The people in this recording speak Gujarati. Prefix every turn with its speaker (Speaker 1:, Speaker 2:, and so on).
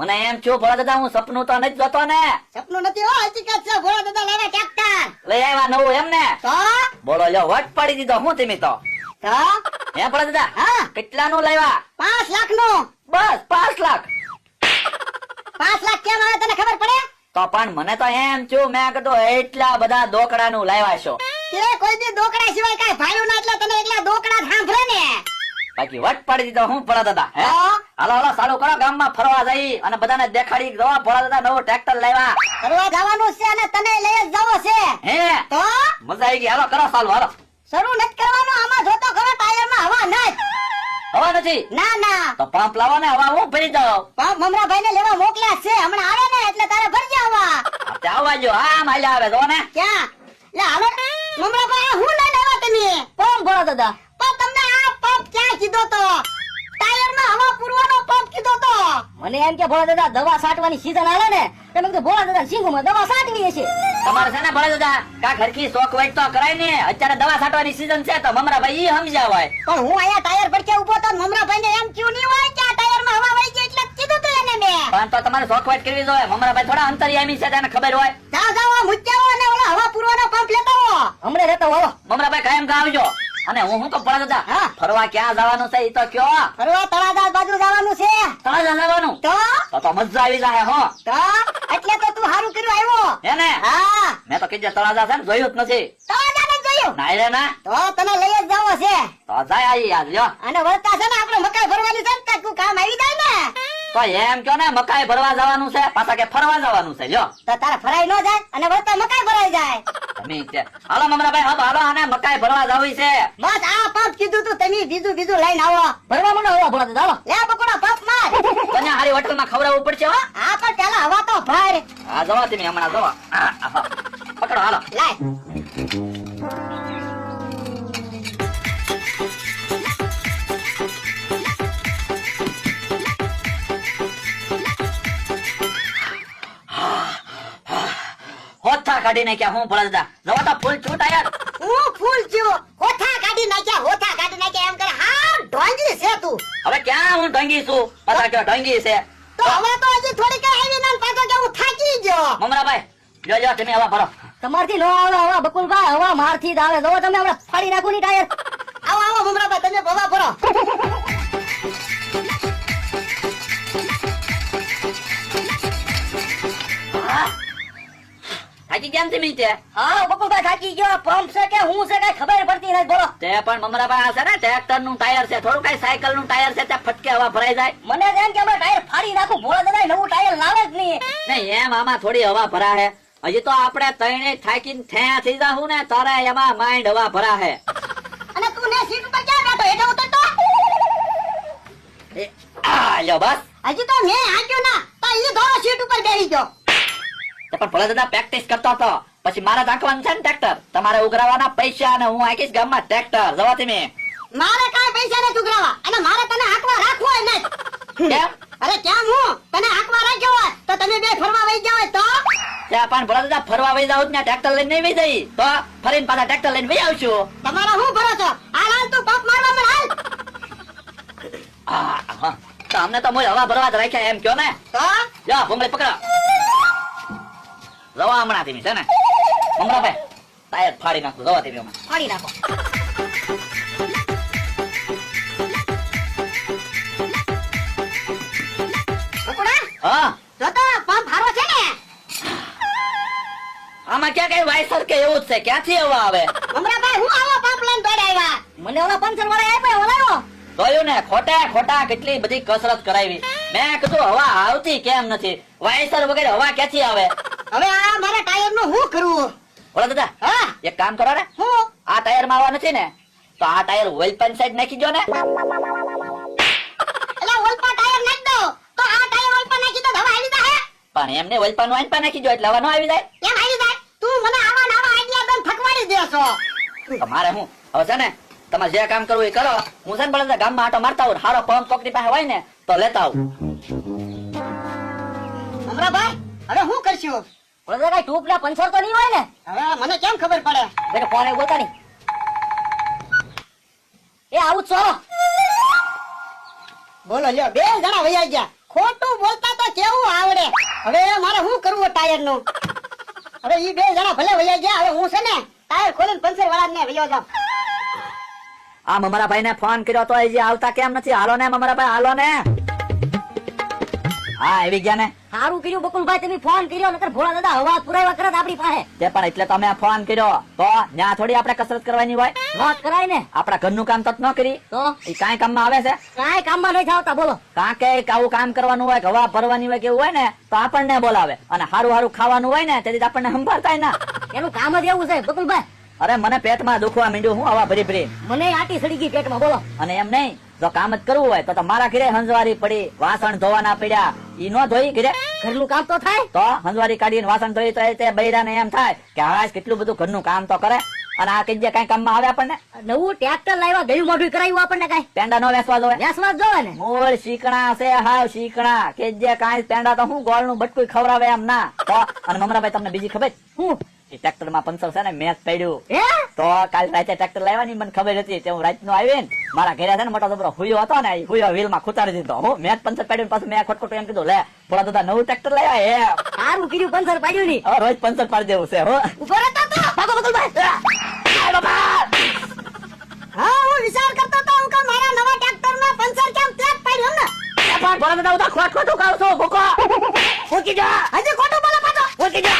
Speaker 1: મને એમ છો ભોળા દાદા હું સપનું તો નથી જોતો ને.
Speaker 2: સપનું નથી હો હકીકત છે ભોળા દાદા લાવે ટ્રેક્ટર
Speaker 1: લઈ આવ્યા નવું એમ ને.
Speaker 2: તો?
Speaker 1: બોલો લ્યો વટ પડી દીધો હું તમે તો?
Speaker 2: તો?
Speaker 1: હે ભોળા દાદા
Speaker 2: હા.
Speaker 1: કેટલાનું લેવા
Speaker 2: પાંચ લાખનું
Speaker 1: બસ પાંચ લાખ.
Speaker 2: પાંચ લાખ કેમ આવે તને ખબર પડે?
Speaker 1: તો પણ મને તો એમ છું મેં કીધું એટલા બધા દોકડા નું લાવ્યા છો.
Speaker 2: તે કોઈ દી દોકડા સિવાય કઈ ભાડું ના એટલે તને એકલા દોકડા સાંભળે ને.
Speaker 1: બાકી વટ પાડી દીધો હું ભોળા દાદા હે? હાલો હાલો સારું કરો ગામમાં ફરવા જઈ અને બધાને દેખાડી દો ભોળા દાદા નવો ટ્રેક્ટર લેવા
Speaker 2: ફરવા જવાનું છે અને તને લઈ જ જવો છે.
Speaker 1: હે?
Speaker 2: તો?
Speaker 1: મજા આવી ગઈ. હાલો કરો સાલું હાલો.
Speaker 2: શરૂ નથી કરવાનું આમાં જોતો ખરો ટાયરમાં હવા નથી.
Speaker 1: હવા નથી?
Speaker 2: ના ના.
Speaker 1: તો પંપ લાવો ને હવા હું ભરી દઉં?
Speaker 2: પંપ મમરાભાઈ ને લેવા મોકલ્યા છે. હમણાં આવે ને એટલે તારે ભરજે હવા.
Speaker 1: આવવા જો હા માલ્યા આવે જો ને.
Speaker 2: ક્યાં? લે હાલો. મમરા ભાઈ હું લઈને લેવા તમે? પંપ ભરો દાદા? કીધો તો? ટાયરમાં હવા પૂરવાનો પંપ કીધો તો?
Speaker 3: મને એમ કે ભોળા દાદા દવા સાટવાની સીઝન આવે ને તમે કીધું ભોળા દાદા સિંગમાં દવા સાટવી હશે.
Speaker 1: તમારે છે ને ભોળા દાદા કા ઘરકી શોખ હોય તો કરાય ને અત્યારે દવા સાટવાની સીઝન છે તો મમરા ભાઈ ઈ સમજાવાય.
Speaker 2: પણ હું અહીંયા ટાયર પર કે ઊભો તો મમરાભાઈ ને એમ ક્યું નહીં હોય કે આ ટાયરમાં હવા વહી ગઈ એટલે કીધું તું એને મેં.
Speaker 1: પણ તો તમારે શોખ વેટ કરવી જોઈએ? મમરા ભાઈ થોડા અંતરિયામી છે તને ખબર હોય.
Speaker 2: જાઓ જાઓ મુચ્ચાઓ અને ઓલો હવા પૂરવાનો પંપ લેતા આવો
Speaker 3: હમણે રહેતો હો
Speaker 1: મમરા ભાઈ કાયમ આવજો અને હું હું તો ભોળા દાદા ફરવા ક્યાં જવાનું છે એ તો કયો.
Speaker 2: ફરવા તળાજા બાજુ જવાનું છે.
Speaker 1: તળાજા જવાનું?
Speaker 2: તો?
Speaker 1: તો મજા આવી જાય હો.
Speaker 2: તો? એટલે તો તું સારું કર્યું આવ્યો.
Speaker 1: હે ને?
Speaker 2: હા.
Speaker 1: મેં તો કીધું તળાજા છે ને જોયું જ નથી.
Speaker 2: તળાજા ને જોયું?
Speaker 1: ના રે ના.
Speaker 2: તો તને લઈ જ જવો છે.
Speaker 1: તો જાય આવી આજ લ્યો.
Speaker 2: અને વળતા છે ને આપણે મકાઈ ભરવાની છે ને તું કામ આવી જાય ને.
Speaker 1: તો એમ કયો ને મકાઈ ભરવા જવાનું છે પાછા કે ફરવા જવાનું છે લ્યો.
Speaker 2: તો તારે ફરાઈ ન જાય અને વળતા મકાઈ ભરાઈ જાય.
Speaker 1: તમે છે હાલો મમરાભાઈ હાલો હાલો આને મકાઈ ભરવા જવી છે.
Speaker 2: બસ આ પાપ કીધું તું તમે બીજું બીજું લઈને આવો.
Speaker 3: ભરવા મને હવા ભરવા દાદા
Speaker 2: લે બકોડા પાપ માર.
Speaker 1: તને હારી હોટલમાં ખવડાવવું પડશે હો.
Speaker 2: આ પણ ચાલો હવા તો ભર.
Speaker 1: હા જવા તમે હમણાં જવા. હા, હા. પકડો હાલો.
Speaker 2: લાય.
Speaker 1: હોથા કાઢી નાખ્યા હું ભોળા દાદા? જવા તો ફૂલ છૂટા યાર.
Speaker 2: હું ફૂલ છું હોથા કાઢી નાખ્યા હોથા કાઢી નાખ્યા એમ કરે. હા ઢોંગી છે તું.
Speaker 1: હવે ક્યાં હું ઢોંગી છું? પાછા કે ઢોંગી છે?
Speaker 2: તો હવે તો હજી થોડી કઈ આવી ના પાછો કે હું થાકી ગયો.
Speaker 1: મમરાભાઈ લ્યો લ્યો તમે હવા ભરો.
Speaker 3: તમારથી ન આવે હવા બકુલભાઈ હવા મારથી જ આવે. જો તમે હમણાં ફાડી નાખું ની ટાયર.
Speaker 2: આવો આવો મમરાભાઈ તમે ભવા ભરો.
Speaker 1: થાકી ગયા ને તમે તે.
Speaker 3: હા બકુલભાઈ થાકી ગયો પંપ છે કે હું છે કઈ ખબર પડતી નથી બોલો.
Speaker 1: તે પણ મમરાભાઈ આ છે ને ટ્રેક્ટરનું ટાયર છે થોડું કઈ સાયકલનું ટાયર છે ત્યાં ફટકે હવા ભરાઈ જાય.
Speaker 3: મને એમ કે અમે ટાયર ફાડી નાખું ભોળા દાદા નવું ટાયર લાવે જ નહીં.
Speaker 1: નહીં એમ આમાં થોડી હવા ભરાહે. હજી તો આપણે ત્રણે થાકીને થયા થઈ જાહું ને તારે એમાં માઇન્ડ હવા ભરાહે.
Speaker 2: અને તું ને સીટ ઉપર ક્યાં બેઠો? હેઠે ઉતરતો?
Speaker 1: એ, આ લ્યો બસ.
Speaker 2: હજી તો મેં આગ્યો ના તો ઈ ધોળો સીટ ઉપર બેહી ગયો.
Speaker 1: તે પણ દાદા પ્રેક્ટિસ કરતો હતો. પછી મારા રાખવાનું છે ને ટ્રેક્ટર તમારે ઉઘરાવાના પૈસા અને હું આખીશ ગામમાં ટ્રેક્ટર જવા તમે.
Speaker 2: મારે કાંઈ પૈસા નથી ઉઘરાવા. અને મારે તને હાંકવા રાખવો હોય નહીં.
Speaker 1: કેમ?
Speaker 2: અરે કેમ હું? તને હાંકવા રાખ્યો હોય તો તમે બે ફરવા વહી જાવ તો?
Speaker 1: ત્યાં પણ ભલે દાદા ફરવા વહી જાવ ને ટ્રેક્ટર લઈને નહીં વહી જઈ. તો ફરીને પાછા ટ્રેક્ટર લઈને વહી આવશું.
Speaker 2: તમારા હું ભરોસો? હાલ હાલ તું પંપ મારવા મને હાલ.
Speaker 1: આ, તો અમને તો મોય હવા ભરવા જ રાખ્યા એમ કયો ને? જો ભૂંગળી પકડો. જવા હમણાં થી છે ને? હમણાં ભાઈ ટાયર ફાડી નાખું રવા થી હમણાં.
Speaker 3: ફાડી નાખો.
Speaker 1: હા.
Speaker 2: જો તો પંપ હારો છે ને.
Speaker 1: આમાં ક્યાં કઈ વાયસર કે એવું જ છે ક્યાંથી હવા આવે?
Speaker 2: મમરાભાઈ હું આવો પંપ લઈને આવ્યા.
Speaker 3: મને ઓલા પંચર વાળા આપ્યા ઓલાયો.
Speaker 1: જોયું ને? ખોટા ખોટા કેટલી બધી કસરત કરાવી. મેં કીધું હવા આવતી કેમ નથી? વાયસર વગેરે હવા ક્યાંથી આવે?
Speaker 2: હવે આ મારા ટાયરનું શું કરવું
Speaker 1: બોલો દાદા
Speaker 2: હા.
Speaker 1: એક કામ કરો ને.
Speaker 2: હું?
Speaker 1: આ ટાયરમાં નથી ને તો આ ટાયર ઓઇલ પંપ સાઈડ નાખી દો ને.
Speaker 2: એટલે ઓલપા ટાયર નાખ દો. તો આ ટાયર ઓલપા નાખી દો હવે આવી જાય?
Speaker 1: પણ એમને ઓઇલ પર વાઇન પર નાખી દો એટલે હવા નો આવી જાય.
Speaker 2: કેમ આવી જાય? તું મને આવા નવા આઈડિયા દન ફકવાડી દેશો.
Speaker 1: તો મારે હું? હવે છે ને તમારે જે કામ કરવું એ કરો. હું છે ને ભલે ગામમાં આટો મારતા હોઉં હારો પંપ કોકની પાસે હોય ને તો લેતા આવું.
Speaker 2: મમરાભાઈ હવે શું કરશું?
Speaker 3: દાદા કઈ ટૂપ ના પંચર તો નહીં હોય ને?
Speaker 2: હવે મને કેમ ખબર પડે?
Speaker 3: એટલે ફોન એ બોલતા નહીં? એ આવું છો?
Speaker 2: બોલો લ્યો બે જણા વૈયા ગયા. ખોટું બોલતા તો કેવું આવડે? હવે મારે શું કરવું ટાયરનું હવે ઈ બે જણા ભલે વયા ગયા હવે હું છે ને ટાયર ખોલીને પંચર વાળા ને વયો જાઉં.
Speaker 1: આ મમરા ભાઈ ને ફોન કર્યો તો આવતા કેમ નથી? હાલો ને મમરા ભાઈ હાલો ને. હા આવી ગયા ને?
Speaker 3: સારું કર્યું બકુલભાઈ તમે ફોન કર્યો નકર ભોળા દાદા હવા પુરાવા કરત આપણી પાસે.
Speaker 1: તે પણ એટલે તમે ફોન કર્યો. તો ત્યાં થોડી આપણે કસરત કરવાની હોય?
Speaker 3: વાત કરાય ને.
Speaker 1: આપણા ઘરનું કામ તો ન કરી?
Speaker 3: તો?
Speaker 1: એ કાંઈ કામમાં આવે છે?
Speaker 3: કાંઈ કામમાં નહીં આવતા બોલો.
Speaker 1: કાં કે આવું કામ કરવાનું હોય હવા ભરવાની હોય કેવું હોય ને તો આપણને બોલાવે. અને હારું હારું ખાવાનું હોય ને તેથી આપણને સંભાળતા ના
Speaker 3: એનું કામ જ એવું છે બકુલભાઈ.
Speaker 1: અરે મને પેટમાં દુખવા માંડ્યું હું હવા ભરી ભરી.
Speaker 3: મને આટી સડી ગઈ પેટમાં બોલો.
Speaker 1: અને એમ નહીં જો કામ જ કરવું હોય તો તો મારા ઘરે હંજવારી પડી વાસણ ધોવાના પડ્યા ઈ નો ધોઈ ઘરે
Speaker 3: ઘરનું કામ તો થાય.
Speaker 1: તો હંજવારી કાઢીને વાસણ ધોઈ તો તે બૈરાને એમ થાય કે હા કેટલું બધું ઘરનું કામ તો કરે અને આ કઈ કઈ કામમાં આવે આપણને?
Speaker 3: નવું ટ્રેક્ટર લાવ્યા ગયું મોઢું કરાયું આપણને કઈ?
Speaker 1: પેંડા નો વેસવા જોવે
Speaker 3: વેસવા જોવે ને
Speaker 1: મોર શીકણા છે હાવ શીકણા. કે જે કાંઈ પેંડા તો હું ગોળનું બટકું ખવડાવે એમ ના. તો અને મમરાભાઈ તમને બીજી ખબર?
Speaker 3: હું?
Speaker 1: ટ્રેક્ટરમાં પંચર છે ને મેચ પડ્યું તો કાલ રાતે ટ્રેક્ટર લાવવાની મને ખબર હતી તે હું રાતનું આવી મારા ઘરે છે ને મોટા છોકરો હુયો હતો ને હુયો વ્હીલમાં ખુતારી દીધો. હું મેચ પંચર પાડ્યું પાછું મેં ખોટખોટ એમ કીધું લે થોડા દાદા નવું ટ્રેક્ટર લાવ્યા હે.
Speaker 3: સારું કીધું પંચર પાડ્યું ની
Speaker 1: રોજ પંચર પાડી દેવું છે હો.
Speaker 3: ઉપર રહેતો તો ભાગો બકુલભાઈ
Speaker 1: આય
Speaker 2: હા હું વિચાર કરતો હતો હું કે મારા નવા ટ્રેક્ટરમાં પંચર કેમ તેજ પાડ્યું ને
Speaker 1: પણ બોલા દાદા ખોટ ખોટું કહું છું ભૂકો. મૂકી જા.
Speaker 2: હજી ખોટું બોલે પાછો.
Speaker 1: મૂકી જા.